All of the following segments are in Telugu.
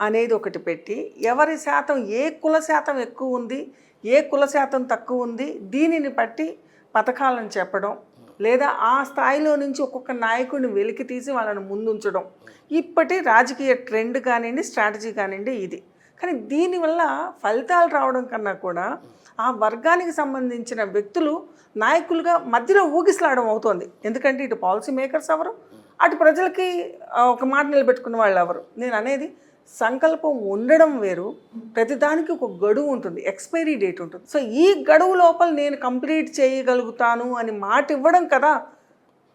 అనేది ఒకటి పెట్టి ఎవరి శాతం ఏ కుల శాతం ఎక్కువ ఉంది ఏ కుల శాతం తక్కువ ఉంది దీనిని బట్టి పథకాలను చెప్పడం లేదా ఆ స్థాయిలో నుంచి ఒక్కొక్క నాయకుడిని వెలికి తీసి వాళ్ళని ముందుంచడం. ఇప్పటి రాజకీయ ట్రెండ్ కానివ్వండి స్ట్రాటజీ కానివ్వండి ఇది. కానీ దీనివల్ల ఫలితాలు రావడం కన్నా కూడా ఆ వర్గానికి సంబంధించిన వ్యక్తులు నాయకులుగా మధ్యలో ఊగిసలాడడం అవుతోంది. ఎందుకంటే ఇటు పాలసీ మేకర్స్ ఎవరు? అటు ప్రజలకి ఒక మాట నిలబెట్టుకున్న వాళ్ళు ఎవరు నేను అనేది సంకల్పం ఉండడం వేరు ప్రతిదానికి ఒక గడువు ఉంటుంది ఎక్స్పైరీ డేట్ ఉంటుంది. సో ఈ గడువు లోపల నేను కంప్లీట్ చేయగలుగుతాను అని మాట ఇవ్వడం కదా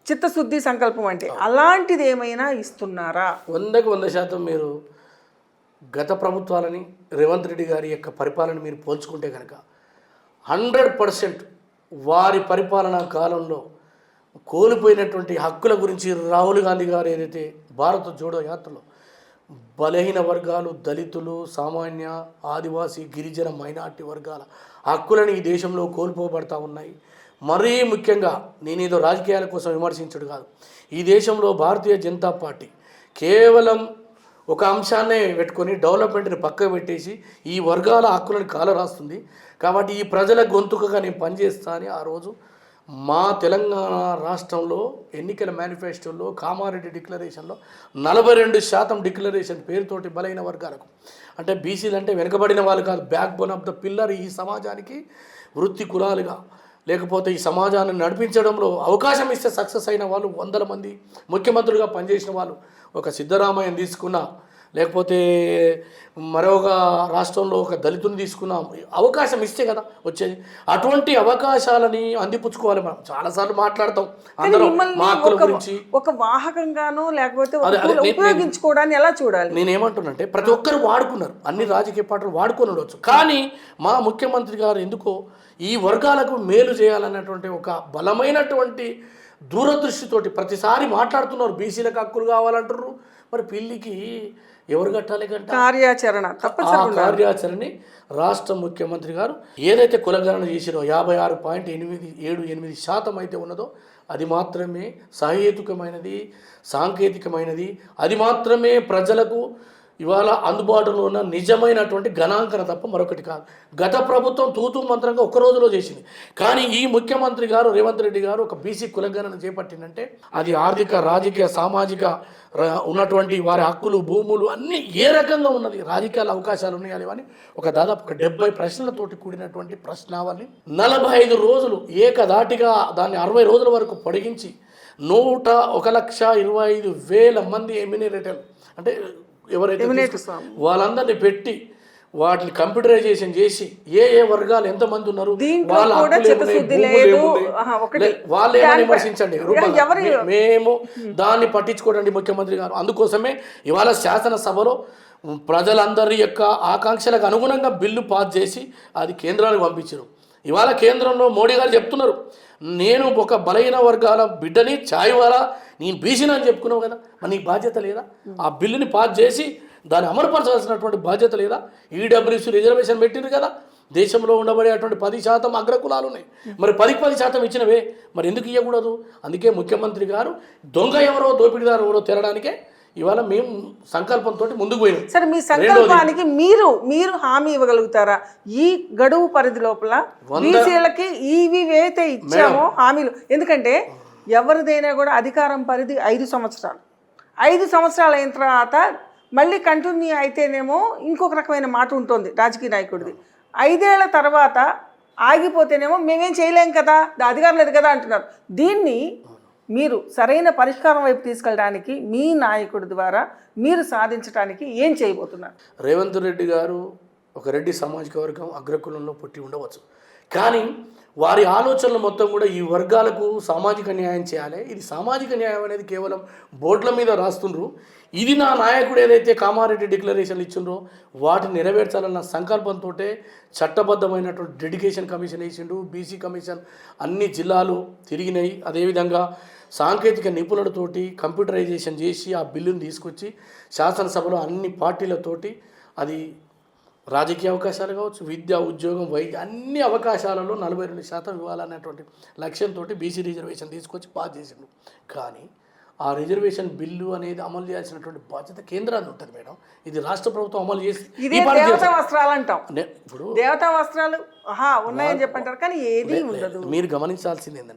చిత్తశుద్ధి సంకల్పం అంటే. అలాంటిది ఏమైనా ఇస్తున్నారా? వందకు వంద శాతం మీరు గత ప్రభుత్వాలని రేవంత్ రెడ్డి గారి యొక్క పరిపాలన మీరు పోల్చుకుంటే కనుక హండ్రెడ్ పర్సెంట్ వారి పరిపాలనా కాలంలో కోల్పోయినటువంటి హక్కుల గురించి రాహుల్ గాంధీ గారు ఏదైతే భారత జోడో యాత్రలో బలహీన వర్గాలు దళితులు సామాన్య ఆదివాసీ గిరిజన మైనార్టీ వర్గాల హక్కులను ఈ దేశంలో కోల్పోబడతా ఉన్నాయి. మరీ ముఖ్యంగా నేను ఏదో రాజకీయాల కోసం విమర్శించడు కాదు. ఈ దేశంలో భారతీయ జనతా పార్టీ కేవలం ఒక అంశాన్నే పెట్టుకొని డెవలప్మెంట్ని పక్కకు పెట్టేసి ఈ వర్గాల హక్కులను కాలరాస్తుంది. కాబట్టి ఈ ప్రజల గొంతుకగా నేను పనిచేస్తా అని ఆ రోజు మా తెలంగాణ రాష్ట్రంలో ఎన్నికల మేనిఫెస్టోలో కామారెడ్డి డిక్లరేషన్లో నలభై రెండు శాతం డిక్లరేషన్ పేరుతోటి బలైన వర్గాలకు. అంటే బీసీలు అంటే వెనుకబడిన వాళ్ళు కాదు back bone of the pillar ఈ సమాజానికి వృత్తి కులాలుగా. లేకపోతే ఈ సమాజాన్ని నడిపించడంలో అవకాశం ఇస్తే సక్సెస్ అయిన వాళ్ళు వందల మంది ముఖ్యమంత్రులుగా పనిచేసిన వాళ్ళు. ఒక సిద్ధరామయ్యను తీసుకున్న లేకపోతే మరొక రాష్ట్రంలో ఒక దళితుని తీసుకున్న అవకాశం ఇస్తే కదా వచ్చేది. అటువంటి అవకాశాలని అందిపుచ్చుకోవాలి మనం. చాలాసార్లు మాట్లాడతాం. అందరం మా హక్కుల గురించి ఒక వాహకంగానో లేకపోతే ఉపయోగించుకోవడాన్ని ఎలా చూడాలి? నేను ఏమంటున్నంటే ప్రతి ఒక్కరు వాడుకున్నారు. అన్ని రాజకీయ పార్టీలు వాడుకొని ఉండొచ్చు. కానీ మా ముఖ్యమంత్రి గారు ఎందుకో ఈ వర్గాలకు మేలు చేయాలన్నటువంటి ఒక బలమైనటువంటి దూరదృష్టితోటి ప్రతిసారి మాట్లాడుతున్నారు. బీసీలకు హక్కులు కావాలంటారు మరి పిల్లికి ఎవరు కట్టాలి గంట? కార్యాచరణ తప్పనిసరి ఆ కార్యాచరణని రాష్ట్ర ముఖ్యమంత్రి గారు ఏదైతే కులగణన చేసిరో యాభై ఆరు పాయింట్ ఎనిమిది ఏడు ఎనిమిది శాతం అయితే ఉన్నదో అది మాత్రమే సహేతుకమైనది సాంకేతికమైనది అది మాత్రమే ప్రజలకు ఇవాళ అందుబాటులో ఉన్న నిజమైనటువంటి గణాంకన తప్ప మరొకటి కాదు. గత ప్రభుత్వం తూతూ మంత్రంగా ఒక రోజులో చేసింది. కానీ ఈ ముఖ్యమంత్రి గారు రేవంత్ రెడ్డి గారు ఒక బీసీ కులగణన చేపట్టిందంటే అది ఆర్థిక రాజకీయ సామాజిక ఉన్నటువంటి వారి హక్కులు భూములు అన్నీ ఏ రకంగా ఉన్నది? రాజకీయాల అవకాశాలు ఉన్నాయా లేవని ఒక దాదాపు ఒక డెబ్బై ప్రశ్నలతోటి కూడినటువంటి ప్రశ్నావళి నలభై ఐదు రోజులు ఏకధాటిగా దాన్ని అరవై రోజుల వరకు పొడిగించి నూట ఒక లక్ష ఇరవై ఐదు వేల మంది ఎమ్యూనిరేటర్ అంటే ఎవరైతే వాళ్ళందరినీ పెట్టి వాటిని కంప్యూటరైజేషన్ చేసి ఏ ఏ వర్గాలు ఎంతమంది ఉన్నారు వాళ్ళ ఏమని విమర్శించండి? మేము దాన్ని పట్టించుకోవడండి ముఖ్యమంత్రి గారు. అందుకోసమే ఇవాళ శాసనసభలో ప్రజలందరి యొక్క ఆకాంక్షలకు అనుగుణంగా బిల్లు పాస్ చేసి అది కేంద్రానికి పంపించారు. ఇవాళ కేంద్రంలో మోడీ గారు చెప్తున్నారు నేను ఒక బలహీన వర్గాల బిడ్డని ఛాయ్ వాలా నేను బీసీని అని చెప్పుకున్నావు కదా మరి నీకు బాధ్యత లేదా? ఆ బిల్లుని పాస్ చేసి దాన్ని అమలుపరచాల్సినటువంటి బాధ్యత లేదా? ఈడబ్ల్యూసీ రిజర్వేషన్ పెట్టిండ్రు కదా దేశంలో ఉండబడేటువంటి పది శాతం అగ్రకులాలు ఉన్నాయి. మరి పదికి పది శాతం ఇచ్చినవే మరి ఎందుకు ఇవ్వకూడదు అందుకే ముఖ్యమంత్రి గారు దొంగ ఎవరో దోపిడీదారు ఎవరో తెరడానికే ఇవాళ మేము సంకల్పంతో ముందుకు పోయినాం. సరే మీ సంకల్పానికి మీరు మీరు హామీ ఇవ్వగలుగుతారా? ఈ గడువు పరిధి లోపల బీసీలకి ఏవైతే ఇచ్చామో హామీలు. ఎందుకంటే ఎవరిదైనా కూడా అధికారం పరిధి ఐదు సంవత్సరాలు. ఐదు సంవత్సరాలు అయిన తర్వాత మళ్ళీ కంటిన్యూ అయితేనేమో ఇంకొక రకమైన మాట ఉంటుంది రాజకీయ నాయకుడిది. ఐదేళ్ళ తర్వాత ఆగిపోతేనేమో మేమేం చేయలేం కదా అధికారం లేదు కదా అంటున్నారు. దీన్ని మీరు సరైన పరిష్కారం వైపు తీసుకెళ్ళడానికి మీ నాయకుడి ద్వారా మీరు సాధించడానికి ఏం చేయబోతున్నారు? రేవంత్ రెడ్డి గారు ఒక రెడ్డి సామాజిక వర్గం అగ్రకులంలో పుట్టి ఉండవచ్చు. కానీ వారి ఆలోచనలు మొత్తం కూడా ఈ వర్గాలకు సామాజిక న్యాయం చేయాలి. ఇది సామాజిక న్యాయం అనేది కేవలం బోర్డుల మీద రాస్తుండ్రు. ఇది నా నాయకుడు ఏదైతే కామారెడ్డి డిక్లరేషన్లు ఇచ్చిండ్రో వాటిని నెరవేర్చాలన్న సంకల్పంతో చట్టబద్ధమైనటువంటి డెడికేషన్ కమిషన్ వేసిండు. బీసీ కమిషన్ అన్ని జిల్లాలు తిరిగినాయి. అదేవిధంగా సాంకేతిక నిపుణులతోటి కంప్యూటరైజేషన్ చేసి ఆ బిల్లును తీసుకొచ్చి శాసనసభలో అన్ని పార్టీలతోటి అది రాజకీయ అవకాశాలు కావచ్చు విద్య ఉద్యోగం వైద్య అన్ని అవకాశాలలో నలభై రెండు శాతం ఇవ్వాలనేటువంటి లక్ష్యంతో బీసీ రిజర్వేషన్ తీసుకొచ్చి పాస్ చేసిండు. కానీ ఆ రిజర్వేషన్ బిల్లు అనేది అమలు చేయాల్సినటువంటి బాధ్యత కేంద్రాన్ని ఉంటుంది మేడం. ఇది రాష్ట్ర ప్రభుత్వం అమలు చేసి ఇదే దేవతా. వస్త్రాలు అంటాం. ఇప్పుడు దేవతా వస్త్రాలు ఉన్నాయని చెప్పంటారు కానీ ఏది ఉండదు. మీరు గమనించాల్సింది ఏంటంటే